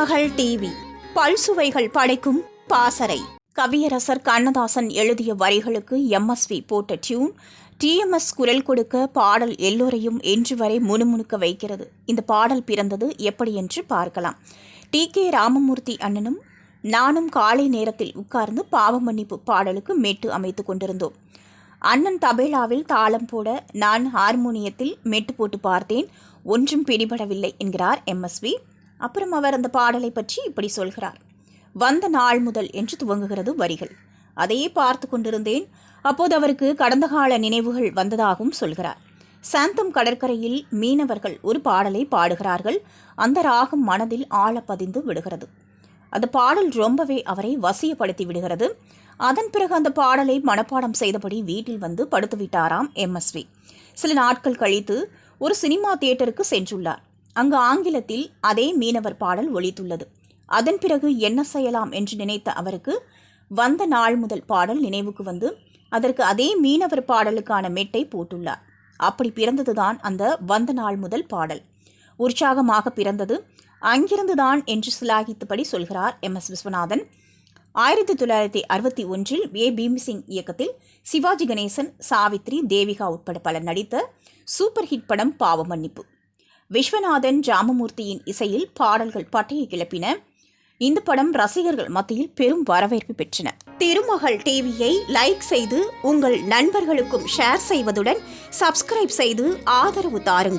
மகள் டிவி. பல்சுவைகள் படைக்கும் பாசறை. கவியரசர் கண்ணதாசன் எழுதிய வரிகளுக்கு எம்எஸ்வி போட்ட டியூன். டிஎம்எஸ் குரல் கொடுக்க பாடல் எல்லோரையும் இன்று வரை முணுமுணுக்க வைக்கிறது. இந்த பாடல் பிறந்தது எப்படி என்று பார்க்கலாம். டி. கே. ராமமூர்த்தி அண்ணனும் நானும் காலை நேரத்தில் உட்கார்ந்து பாவ மன்னிப்பு பாடலுக்கு மேட்டு அமைத்து கொண்டிருந்தோம். அண்ணன் தபேலாவில் தாளம் போட நான் ஹார்மோனியத்தில் மேட்டு போட்டு பார்த்தேன். ஒன்றும் பிடிபடவில்லை என்கிறார் எம்எஸ்வி. அப்புறம் அவர் அந்த பாடலை பற்றி இப்படி சொல்கிறார். வந்த நாள் முதல் என்று துவங்குகிறது வரிகள். அதையே பார்த்து கொண்டிருந்தேன். அப்போது அவருக்கு கடந்த கால நினைவுகள் வந்ததாகவும் சொல்கிறார். சாந்தம் கடற்கரையில் மீனவர்கள் ஒரு பாடலை பாடுகிறார்கள். அந்த ராகம் மனதில் ஆழ பதிந்து விடுகிறது. அந்த பாடல் ரொம்பவே அவரை வசியப்படுத்தி விடுகிறது. அதன் பிறகு அந்த பாடலை மனப்பாடம் செய்தபடி வீட்டில் வந்து படுத்துவிட்டாராம் எம்எஸ்வி சில நாட்கள் கழித்து ஒரு சினிமா தியேட்டருக்கு சென்றுள்ளார். அங்கு ஆங்கிலத்தில் அதே மீனவர் பாடல் ஒழித்துள்ளது அதன் பிறகு என்ன செய்யலாம் என்று நினைத்த அவருக்கு வந்த நாள் முதல் பாடல் நினைவுக்கு வந்து அதற்கு அதே மீனவர் பாடலுக்கான மெட்டை போட்டுள்ளார். அப்படி பிறந்ததுதான் அந்த வந்த நாள் முதல் பாடல். உற்சாகமாக பிறந்தது அங்கிருந்துதான் என்று சிலாகித்தபடி சொல்கிறார் எம். எஸ். விஸ்வநாதன். ஆயிரத்தி தொள்ளாயிரத்தி அறுபத்தி ஒன்றில் ஏ. பீம்சிங் இயக்கத்தில் சிவாஜி கணேசன் சாவித்ரி தேவிகா உட்பட பலர் நடித்த சூப்பர் ஹிட் படம் பாவ மன்னிப்பு. விஸ்வநாதன் ராமமூர்த்தியின் இசையில் பாடல்கள் பட்டையை கிளப்பின. இந்த படம் ரசிகர்கள் மத்தியில் பெரும் வரவேற்பு பெற்றன. திருமகள் டிவியை லைக் செய்து உங்கள் நண்பர்களுக்கும் ஷேர் செய்வதுடன் சப்ஸ்கிரைப் செய்து ஆதரவு தாருங்கள்.